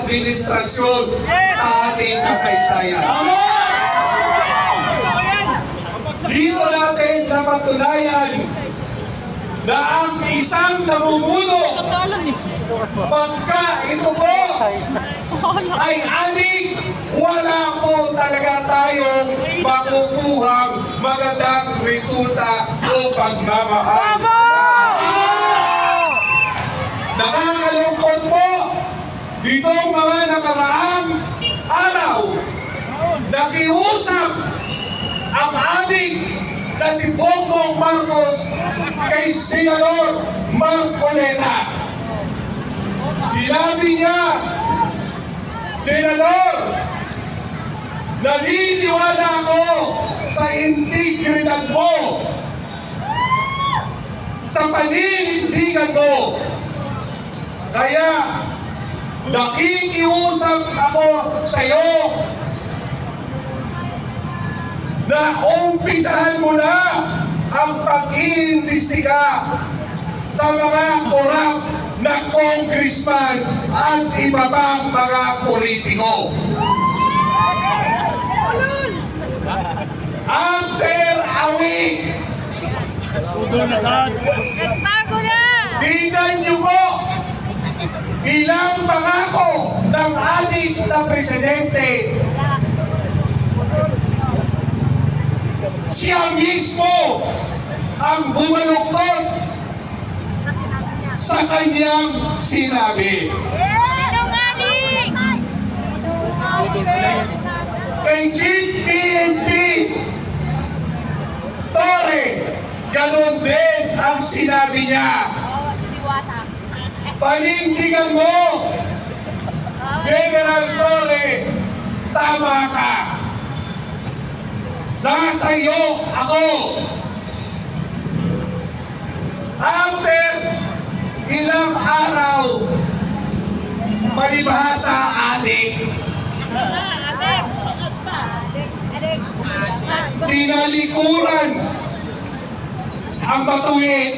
administrasyon sa ating kasaysayan. Dito natin napatunayan na ang isang namumuno pagka ito po ay aning wala po talaga tayong makukuhang magandang resulta o pagmamahal sa ating Nakakalungkot po ditong mga nakaraang araw nakiusap ang ating na si Bongbong Marcos kay Senador Marcoleta. Sinabi niya, Senador, naniniwala ako sa integridad mo, sa paninindigan mo. Kaya, nakikiusap ako sa iyo na umpisahan mo na ang pag-iimbestiga sa mga korap na congressman at iba pang mga politiko. After a week, Nagbago na! tingnan niyo po ilang pangako ng ating na presidente siya mismo ang bumaluktot Sa kanyang sinabi. Kay Chief PNP Torre, ganun din ang sinabi niya. Panindigan mo, General Torre, tama ka. Nasa iyo ako. After ilang araw, palibhasa! Adik! tinalikuran ang batuin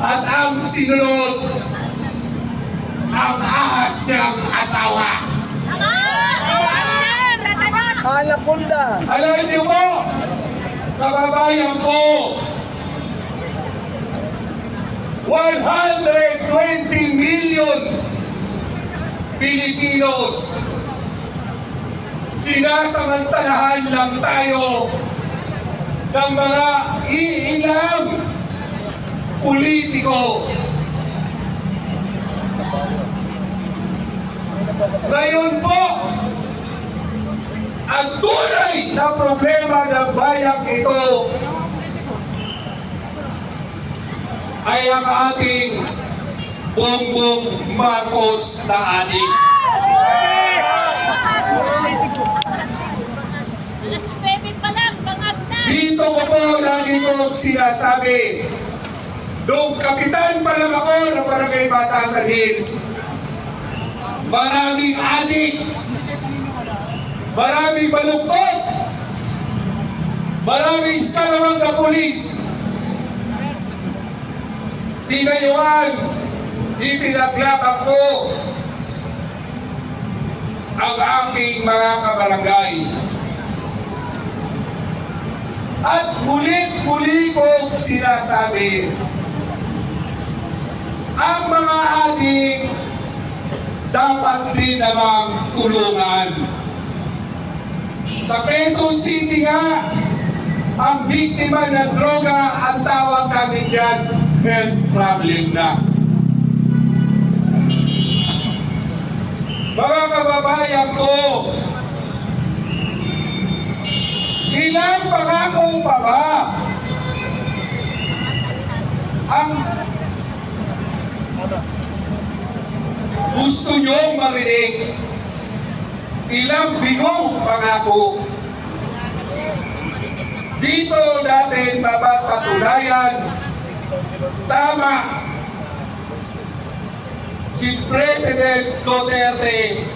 at ang sinunod ang ahas niyang asawa. Anaconda. Alam niyo po, kababayan ko, 120 million Pilipinos sinasamantalahan lang tayo ng mga iilang politiko. Ngayon po, ang tunay na problema ng bayang ito ay ang ating Bongbong Marcos na adik. Alas 9 pa lang, bangag na! Dito ko po lagi ko sinasabi, nung kapitan pa lang ako ng Barangay Batasan Hills, maraming adik, maraming baluktot, maraming skalawang na pulis. Tinayuan, ipinaglaban ko ang aking mga kabarangay. At mulit-muli kong sinasabi, ang mga adik dapat din namang tulungan. Sa Quezon City nga, ang biktima ng droga, ang tawag namin yan, health problem na. Mga kababayan ko, ilang pangako pa ba ang gusto nyo marinig? Ilang bigong pangako dito natin mapapatunayan tama si President Duterte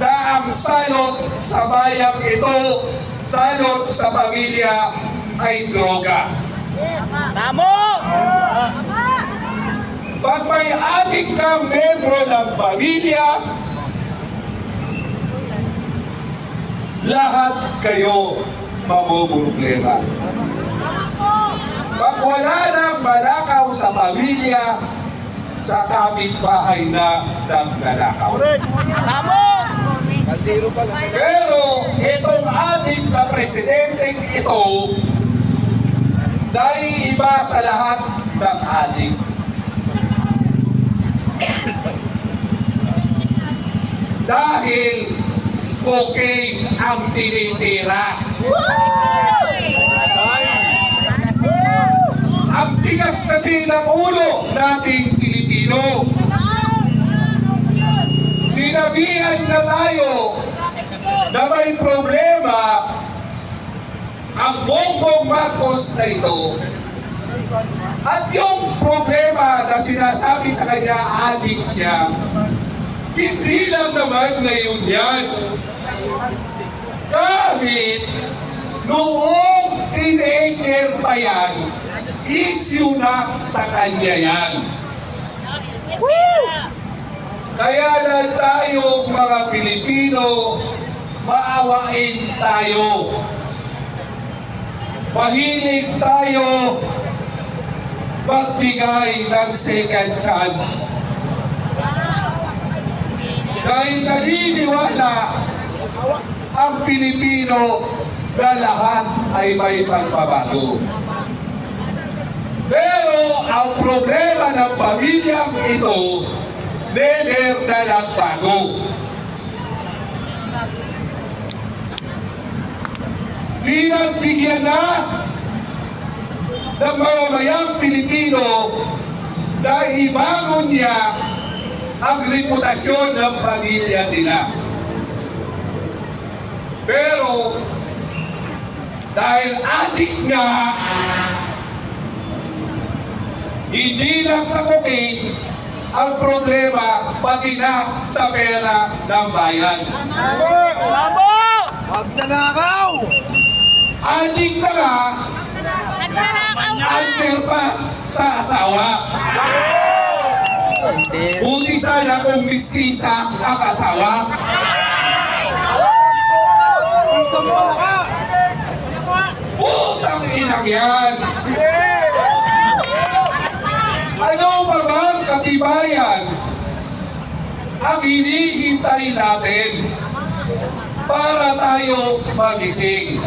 na ang salot sa bayang ito, salot sa pamilya ay droga. Tama! Tamo! Tama! Pag may adik kang membro ng pamilya, lahat kayo mamumroblema. Pag wala nang malakaw sa pamilya, sa kapitbahay na naglalakaw. Kaldero pala. Pero itong ating na presidenteng ito, dahil iba sa lahat ng ating. Dahil cocaine ang tinitira. Ang tigas kasi ng ulo nating Pilipino. Sinabihan na tayo na may problema ang Bongbong Marcos na ito. At yung problema na sinasabi sa kanya, adik siya, hindi lang naman ngayon yan. Kahit noong teenager pa yan, issue na sa kanya yan. Kaya lang tayo mga Pilipino, maawain tayo. Mahilig tayo magbigay ng second chance. Dahil naniniwala ang Pilipino na lahat ay may pagbabago. Pero ang problema ng pamilyang ito, never na nagbago. Pinagbigyan na ng mga mayang Pilipino na ibangon niya ang reputasyon ng pamilya nila. Pero dahil adik nga, hindi lang sa cocaine, ang problema pati na sa pera ng bayan. Wag na nakaw! Adik na nga, under pa sa asawa. Buti sana kung mistisa ang asawa. Putang inang yan! Ano pa bang katibayan ang hinihintay natin para tayo magising?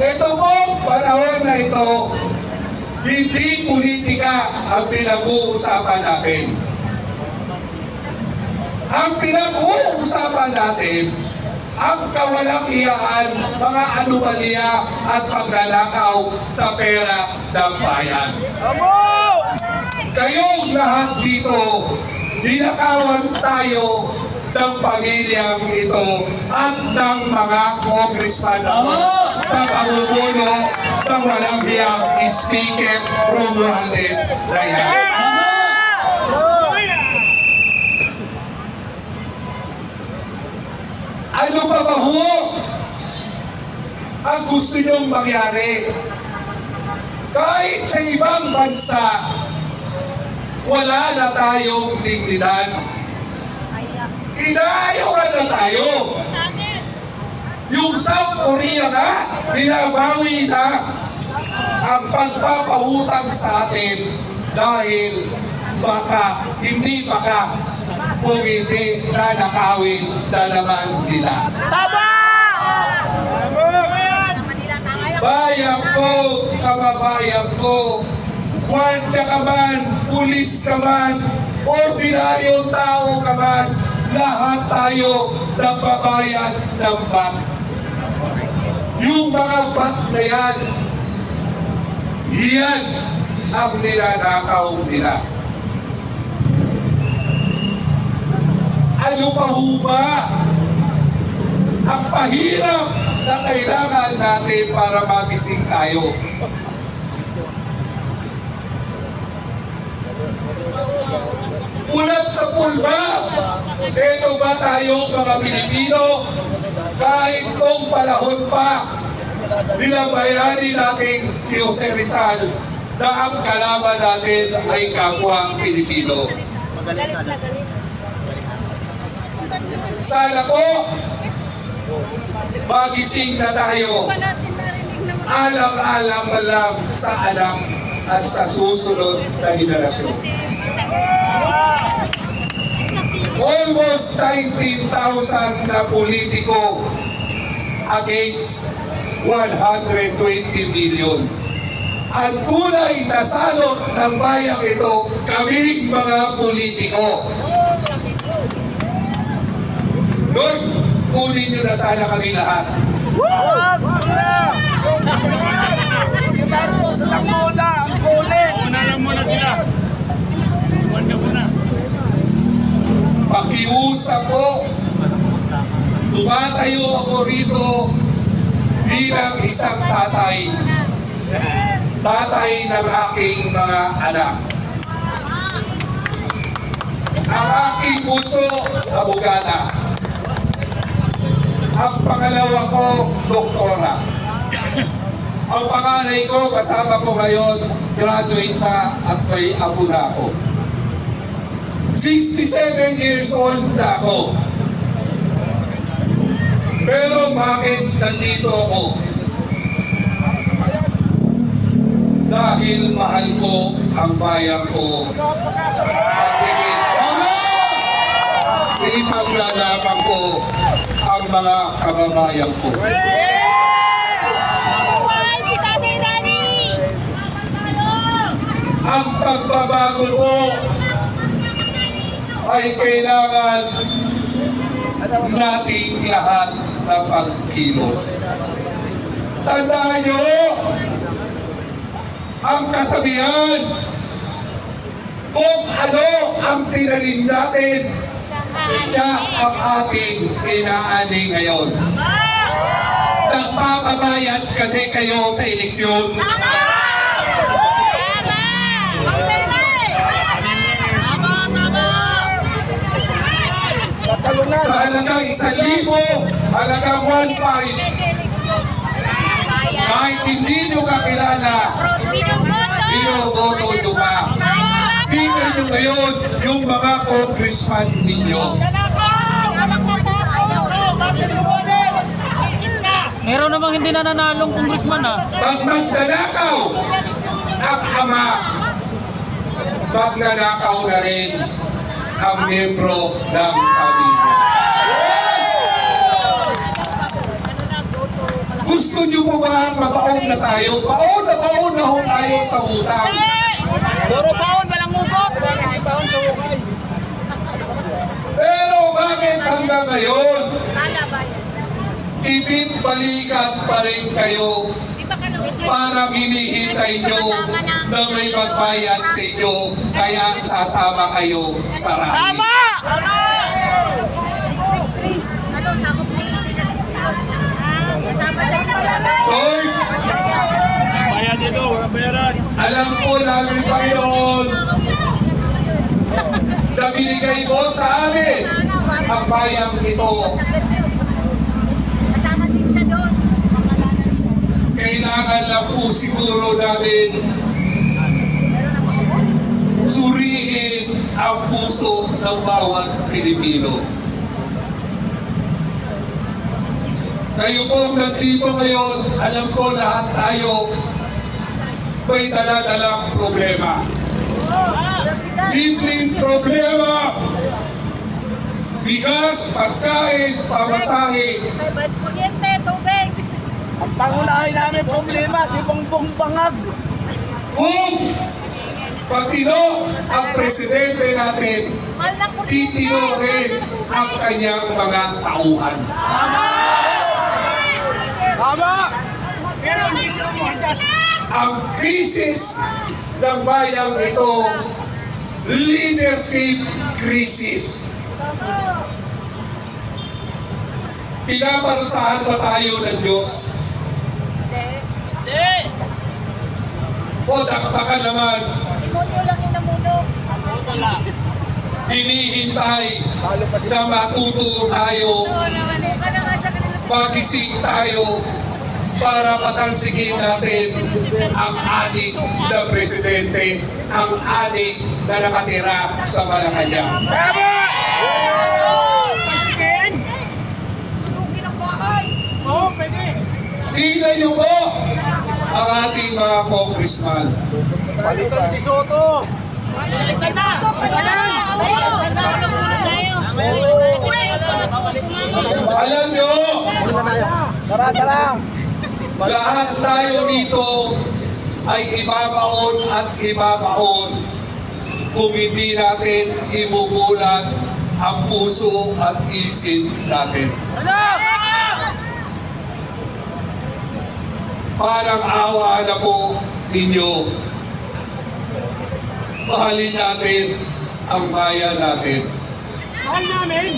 Ito pong panahon na ito, hindi politika ang pinag-uusapan natin. Ang pinag-uusapan natin, ang kawalang iyaan, mga anomalya at pagnanakaw sa pera ng bayan. Kayong lahat dito, dinakawan tayo ng pamilyang ito at ng mga congressman ako sa pamumuno ng walang hiyang Speaker Romualdez na yan. Ano pa ba ho ang gusto niyong mangyari? Kahit sa ibang bansa, wala na tayong dignidad. Inaayuran na tayo. Yung South Korea na, binabawi na ang pagpapahutang sa atin dahil baka, hindi baka, hindi na nakawin na naman nila. Bayan ko, kababayan ko, kwartya ka man, pulis ka man, ordinaryong tao ka man, lahat tayo nagbabayad ng bat. Yung mga bat na yan, yan ang nilanakaw nila. Ano pa ho ba ang pahirap na kailangan natin para magising tayo? Ulat sa pulba. Ito ba tayo mga Pilipino? Kahit nung panahon pa, nilabayani natin si Jose Rizal, na ang kalaban natin ay kapwa Pilipino. Sana po, magising na tayo. Alang-alang lang sa anak at sa susunod na henerasyon. Almost 19,000 na politiko against 120 million. Ang tunay na salot ng bayang ito, kaming mga politiko. Lord, kunin niyo na sana kami lahat. Wag! Si Marcos lang muna ang kulit! Una lang muna sila. Huwag ka muna. Pakiusap po. Tumatayo ako rito bilang isang tatay. Tatay ng aking mga anak. Ang aking bunso, abogada. Ang pangalawa ko, doktora. Ang panganay ko, kasama ko ngayon, graduate na at may apo na. 67 years old na ako. Pero bakit nandito ako? Dahil mahal ko ang bayan ko. At higit ipaglalaban ko ang mga kababayan ko. Ang pagbabago ko ay kailangan nating lahat na pagkilos. Tandaan nyo, ang kasabihan, kung ano ang tinanim natin, siya ang ating inaani ngayon. Nagpapabayad kasi kayo sa eleksyon. Tama! Tama, tama! Tatalunan! Sa halagang isang libo, halagang one five, kahit hindi nyo kakilala, Binoboto! nyo pa. Tingnan nyo ngayon yung mga congressman ninyo. Meron namang hindi na nanalong congressman ah. Pag magnanakaw ang ama, magnanakaw na rin ang membro ng pamilya. Gusto nyo po ba mabaon na tayo? Baon na baon na ho tayo sa utang. Puro paon, walang ugot! Paon sa hukay! Pero bakit hanggang ngayon, ibig balikat pa rin kayo para hinihintay nyo na may magbayad sa inyo kaya sasama kayo sa rally. Lord, Bayad dito, walang bayaran. Alam po namin Panginoon na binigay mo sa amin ang bayang ito. Kailangan lang po siguro namin suriin ang puso ng bawat Pilipino. Kayo po nandito ngayon, alam ko lahat tayo may dala-dalang problema. Simpleng problema. Bigas, pagkain, pamasahe, kuryente, tubig. Ang pangunahin namin problema, si Bongbong Bangag! kung patino ang presidente natin, titino rin ang kanyang mga tauhan. Tama! Ang krisis ng bayang ito, leadership crisis. Pinaparusahan ba tayo ng Diyos? Hindi. O baka naman, Demonyo lang yung namuno. hinihintay pa na matuto tayo. Ano magising tayo, para patalsikin natin ang adik na presidente, ang adik na nakatira sa Malacanang. Tingnan niyo po ang ating mga congressman. Palitan si Soto. Balikan na! Balikan na! Balikan na! Alam niyo, Tara, tara. Lahat tayo dito ay ibabaon at ibabaon kung hindi natin ibubulat ang puso at isip natin. Parang awa na po ninyo. Mahalin natin ang bayan natin. Mahal namin!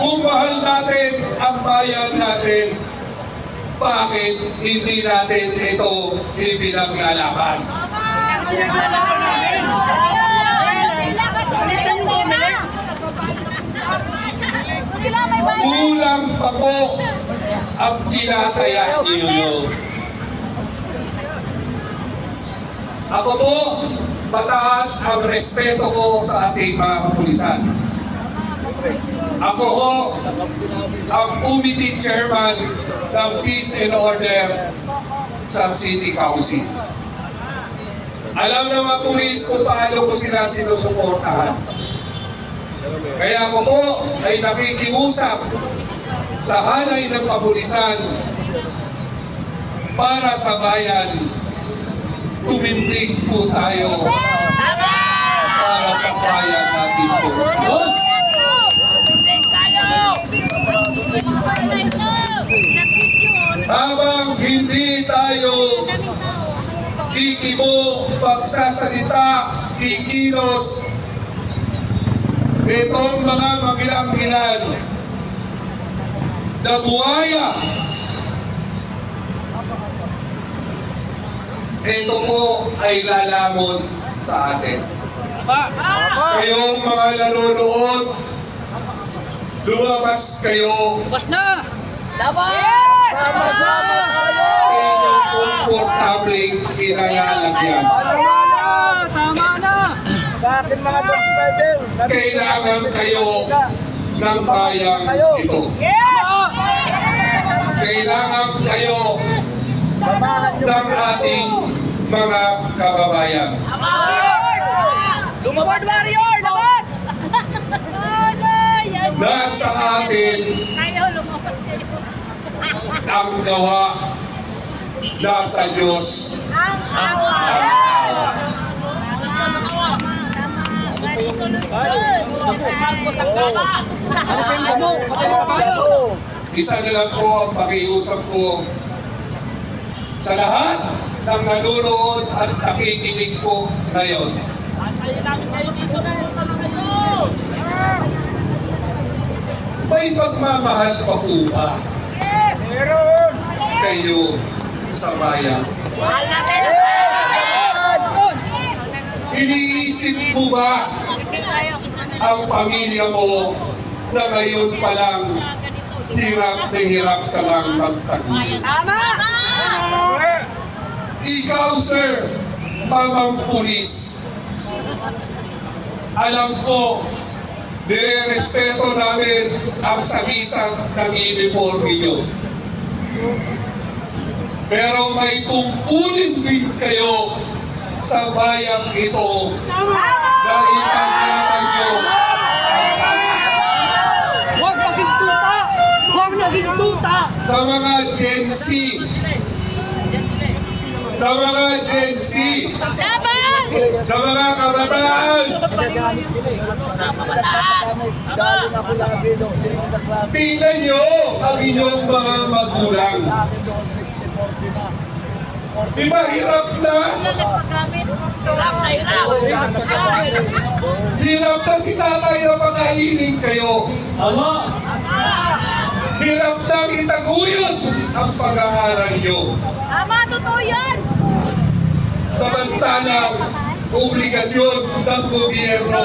Kung mahal natin ang bayan natin, bakit hindi natin ito ibinaglalaban? Kulang pa po ang tinataya niyo. Ako po, mataas ang respeto ko sa ating mga kapulisan. Ako ho, ang committee chairman ng Peace and Order sa City Council. Alam ng mga pulis kung paano ko sila sinusuportahan. Kaya ako po ay nakikiusap sa hanay ng kapulisan para sa bayan. Tumindig po tayo para sa bayan natin po. Habang hindi tayo kikibo, pagsasalita, kikilos, itong mga magilang-gilan na buhaya, ito po ay lalamon sa atin. Kayong mga nanonood, lumabas kayo. Bas na! Sama-sama tayo. inyong komportabling kinalalagyan. Ah, tama na! Sa akin mga subscriber. Kailangan kayo ng bayang ito. Ah, Kailangan kayo ng ating mga kababayan. Lumabas warrior! Labas! Nasa atin. Ang gawa, nasa Diyos Ang awa. ang awa. Isa na lang po ang pakiusap ko sa lahat ng nanonood at nakikinig po ngayon. May pagmamahal pa po ba Meron! kayo sa bayan? Mahal natin. Iniisip mo ba ang pamilya mo na ngayon pa lang hirap na hirap ka lang magtagumpay? Tama! Ikaw, sir, mamang pulis, alam ko, nire-respeto namin ang sagisang ng uniform ninyo. Pero may tungkulin din kayo sa bayang ito na ipaglaban nyo ang bayan. Huwag naging tuta! Huwag naging tuta! Sa mga Gen Z, sa mga Gen Z, Laban! Sa mga kabataan, eh. Club. tingnan nyo ang inyong mga magulang. Sa akin doon 60-40 na. Di ba hirap na? Hirap na si tatay na pakainin kayo. Hirap na itaguyod ang pag-aaral nyo. Tama, totoo yan. Samantalang obligasyon ng gobyerno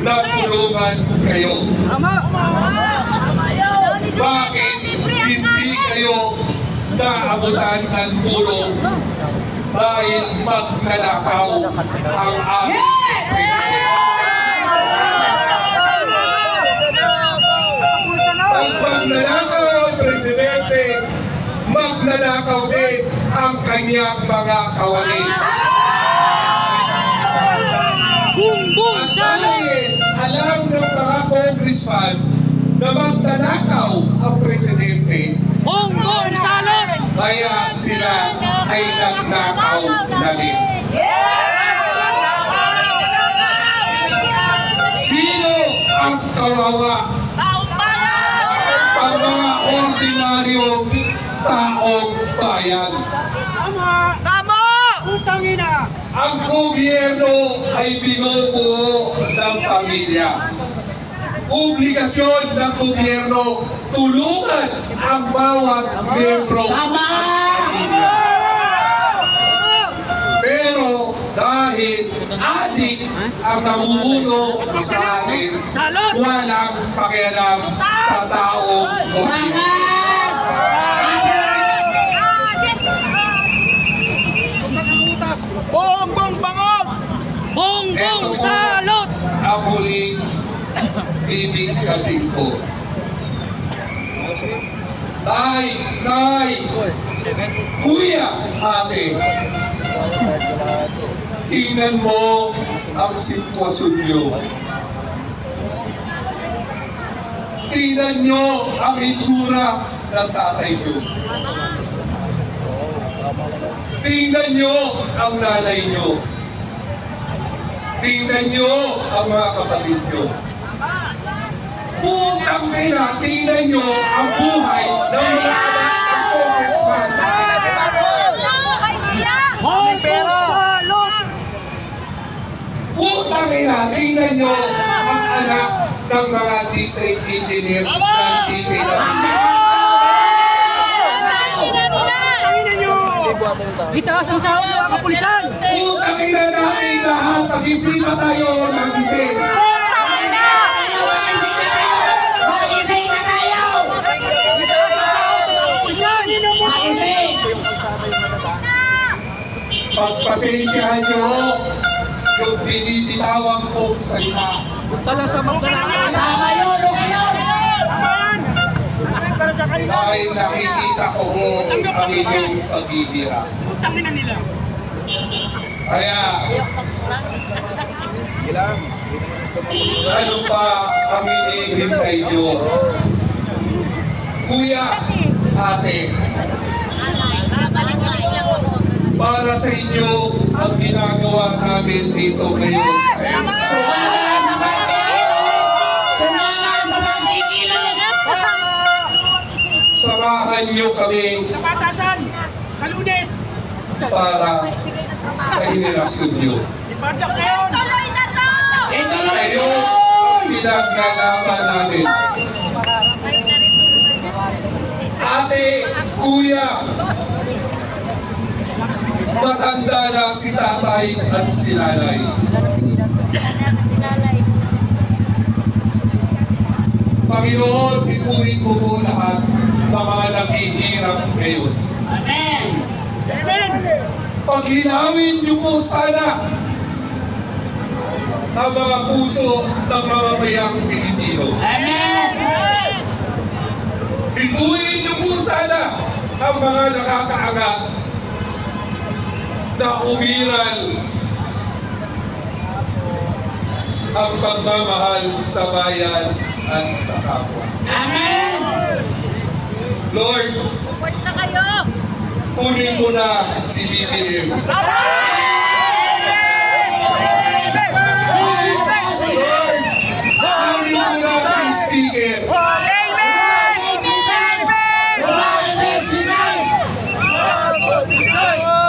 na tulungan kayo. Bakit hindi kayo naabutan ng tulong dahil magnanakaw ang ating Ang magnanakaw ang presidente, magnanakaw din ang kanyang mga kawani. Bumbong dahil alam ng mga congressman na magnanakaw ang presidente, Bumbong salot! kaya sila ay nagnakaw na din. Sino ang kawawa? Ang mga ordinaryong taong bayan. Tama! Utang ina! Ang gobyerno ay binubuo ng pamilya. Obligasyon ng gobyerno tulungan ang bawat membro pamilya. Pero dahil adik ang namumuno sa atin, walang pakialam sa taong gobyerno. Bumbong salot! ang huling bibig kasing po. Tay, nay, kuya, ate, tingnan mo ang sitwasyon nyo. Tingnan nyo ang itsura ng tatay nyo. Tingnan nyo ang nanay nyo. Tingnan nyo ang mga kapatid nyo. Putang ina, tingnan nyo ang buhay ng mga. Bumbong salot! Putang ina, tingnan nyo ang anak ng mga district engineer ng DPWH. Itaas ang sahod ng mga kapulisan! Putang ina natin lahat pag hindi pa tayo nagising. Itaas ang sahod ng mga kapulisan! Pagpasensyahan nyo yung binibitawang kong salita. Tala sa magdala! Dahil nakikita ko mo ang inyong pagbibira. Utang ina nila! Kaya, ano pa ang hinihintay nyo? Kuya, ate, para sa inyo ang ginagawa namin dito ngayon. sa Samahan nyo kami Batasan! Kalunes! para sa henerasyon nyo. Ibadak ngayon! Kayo ang pinaglalaban namin. Ate, kuya, matanda na si tatay at si nanay. Panginoon, ipuin mo po lahat ng mga naghihirap ngayon. Amen! Paglinawin niyo po sana ang mga puso ng mamamayang Pilipino. Bituin niyo po sana ang mga nakakaangat na umiral ang pagmamahal sa bayan at sa kapwa. Lord, kunin mo na si BBM. Lord, kunin mo na si Speaker.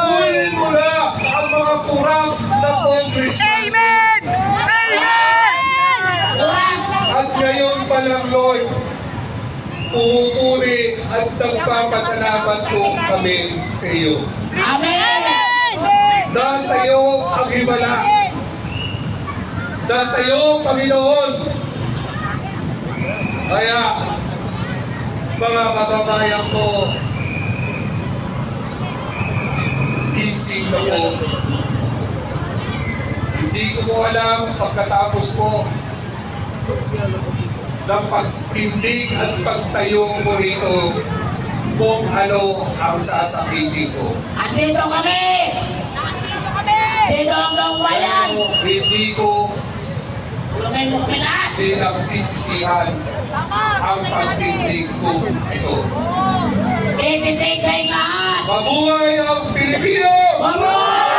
Kunin mo na ang mga kurang na congressman. At ngayon pa lang, Lord, pumupuri at nagpapasalamat po kami sa iyo. Dahil sa iyo ang himala. Dahil sa iyo, Panginoon. Kaya, mga kababayan ko, gising na po. Hindi ko po alam pagkatapos ko ng pagpindig at pagtayo mo rito kung ano ang sasakitin ko. Andito kami! Andito kami! Dito hanggang walang! Pero hindi ko Tulungan mo kami lahat! pinagsisisihan ang pagpindig ko ito. Tititig kayong lahat! Mabuhay ang Pilipino! Mabuhay!